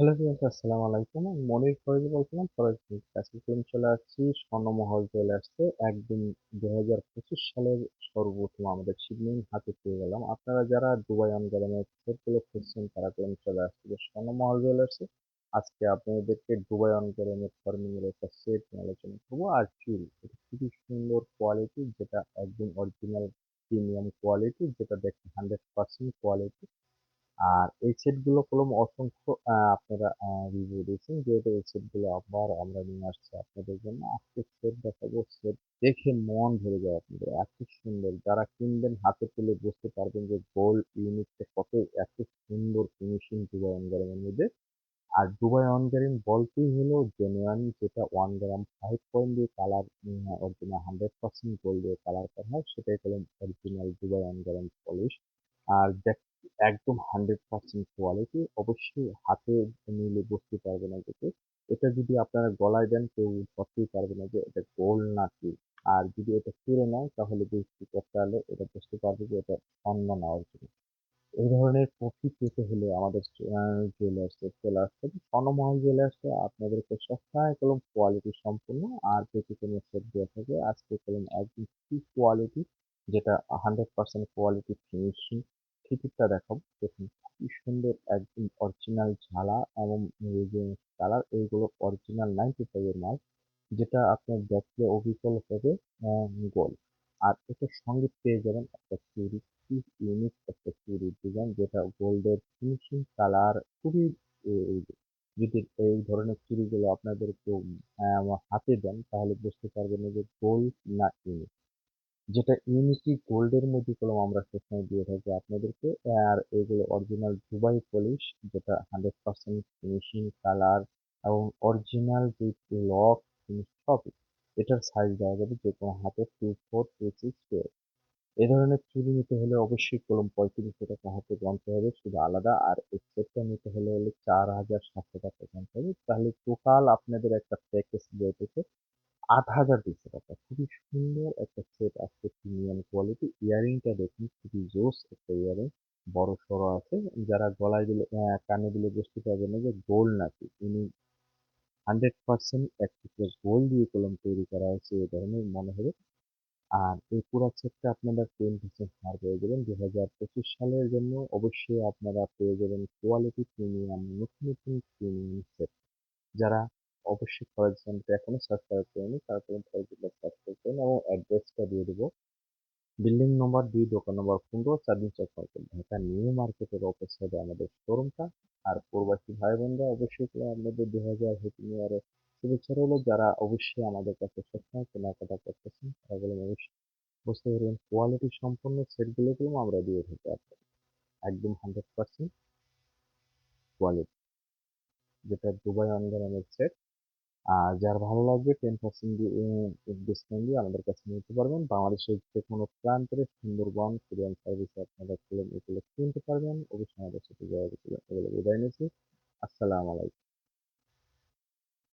Hello viewers আসসালামু আলাইকুম। মনির ফরিদ বলছিলাম ফরিদপুর আজকে চলে আসছি। স্বর্ণমহল চলে আসছে। একদিন দু হাজার পঁচিশ সালের সর্বপ্রথম আমাদের শিবলিং হাতে পেয়ে গেলাম। আপনারা যারা দুবাই অন গ্রামের সেটগুলো খুঁজছেন, তারা কেমন চলে আসছে যে স্বর্ণমহল আসছে। আজকে আপনাদেরকে দুবাই অন গ্রামের ফার্মিং একটা সেট আলোচনা করব। আর চুল, এটা খুবই সুন্দর কোয়ালিটি যেটা একদম অরিজিনাল প্রিমিয়াম কোয়ালিটি যেটা দেখতে হান্ড্রেড পার্সেন্ট কোয়ালিটি আর এই সেটগুলো কলম অসংখ্য আপনারা রিভিউ দিয়েছেন। যেহেতু এই সেটগুলো আবার আমরা নিয়ে আসছি আপনাদের জন্য আজকে সেট দেখাবো সেট দেখে মন ভরে যায় আপনাদের। এত সুন্দর। যারা কিনবেন, হাতে তুলে বুঝতে পারবেন যে গোল্ড ইউনিটটা কত, এত সুন্দর ফিনিশিং দুবাই অনগ্রামের মধ্যে। আর দুবাই অনগ্রাম বলতেই হলো জেনুয়ান যেটা ওয়ান গ্রাম ফাইভ পয়েন্ট দিয়ে colour original hundred percent gold দিয়ে কালার করা হয়, সেটাই হলো original Dubai one gram polish আর দেখ একদম হান্ড্রেড পার্সেন্ট কোয়ালিটি অবশ্যই হাতে নিলে বুঝতে পারবে না যে এটা যদি আপনারা গলায় দেন, কেউ ধরতেই পারবে না যে এটা গোল নাকি। আর যদি এটা ফিরে নেয়, তাহলে বুঝতে হলে এটা বুঝতে পারবে যে এটা অন্য না অরিজিনাল এই ধরনের কফি পেতে হলে আমাদের জুয়েলার্সে চলে আসতে হবে স্বর্ণমহল জুয়েলার্সে আপনাদেরকে সবসময় কলম কোয়ালিটি সম্পূর্ণ আর পেতে কোনো সেট দেওয়া থাকে আজকে কলম একদম কি কোয়ালিটি যেটা হান্ড্রেড পার্সেন্ট কোয়ালিটি ফিনিশিং টিকিটটা দেখাবো দেখুন খুবই সুন্দর একদম অরিজিনাল ঝালা এবং কালার এইগুলো অরিজিনাল নাইনটি ফাইভের মাল, যেটা আপনার দেখলে অবিকল হবে গোল। আর এটার সঙ্গে পেয়ে যাবেন একটা চুরি খুব ইউনিক একটা চুরি ডিজাইন যেটা গোল্ডের ফিনিশিং কালার খুবই যদি এই ধরনের চুরিগুলো আপনাদের কেউ হাতে দেন, তাহলে বুঝতে পারবেন যে গোল্ড না ইউনিক যেটা ইউনিটি গোল্ডের মধ্যে কলম আমরা সবসময় দিয়ে থাকি আপনাদেরকে। আর এগুলো অরিজিনাল দুবাই পলিশ যেটা হান্ড্রেড পার্সেন্ট ফিনিশিং কালার এবং অরিজিনাল যে লক সবই এটার সাইজ দেওয়া যাবে যে কোনো হাতে টু ফোর টু সিক্স এ ধরনের চুরি নিতে হলে অবশ্যই কলম পঁয়ত্রিশশো টাকা হাতে জানতে হবে, শুধু আলাদা। আর এই নিতে হলে হলে চার হাজার সাতশো টাকা জানতে হবে। তাহলে টোটাল আপনাদের একটা প্যাকেজ যেতেছে আট হাজার দুশো টাকা। খুবই সুন্দর একটা সেট আসছে প্রিমিয়াম কোয়ালিটি ইয়ারিংটা দেখুন, খুবই জোস একটা ইয়ারিং বড় সড়ো আছে। যারা গলায় দিলে কানে দিলে বুঝতে পারবেন না যে গোল্ড নাকি। ইনি হান্ড্রেড পার্সেন্ট এক গোল্ড দিয়ে কলম তৈরি করা হয়েছে এই ধরনের মনে হবে আর এই পুরো সেটটা আপনারা টেন পার্সেন্ট ছাড় পেয়ে যাবেন দু হাজার পঁচিশ সালের জন্য অবশ্যই আপনারা পেয়ে যাবেন কোয়ালিটি প্রিমিয়াম নতুন নতুন প্রিমিয়াম সেট যারা অবশ্যই ফরেজ চ্যানেলটা এখনও সাবস্ক্রাইব করেনি তারপরে ফরেজটা সাবস্ক্রাইব করুন এবং অ্যাড্রেসটা দিয়ে দেবো। বিল্ডিং নম্বর দুই দোকান নম্বর পনেরো চাঁদনি চক মার্কেট ঢাকা নিউ মার্কেটের অপর সাইডে আমাদের শোরুমটা আর প্রবাসী ভাই বোনরা অবশ্যই আপনাদের দু হাজার হেপি নিউ ইয়ারের শুভেচ্ছা রইল। যারা অবশ্যই আমাদের কাছে সবসময় কেনাকাটা করতেছেন, তারা বলুন অবশ্যই বুঝতে পারবেন কোয়ালিটি সম্পন্ন সেটগুলো আমরা দিয়ে থাকি আপনাদের। একদম হান্ড্রেড পার্সেন্ট কোয়ালিটি যেটা দুবাই অনলাইনের সেট আর যার ভালো লাগবে টেন পার্সেন্ট ডিসকাউন্ট দিয়ে আমাদের কাছে নিতে পারবেন। বাংলাদেশের যে কোনো প্রান্তের সুন্দরবন কোরিয়ান সার্ভিসে আপনারা এগুলো কিনতে পারবেন। অবশ্যই আমাদের সাথে যোগাযোগ করে বিদায় নিচ্ছি। আসসালামু আলাইকুম।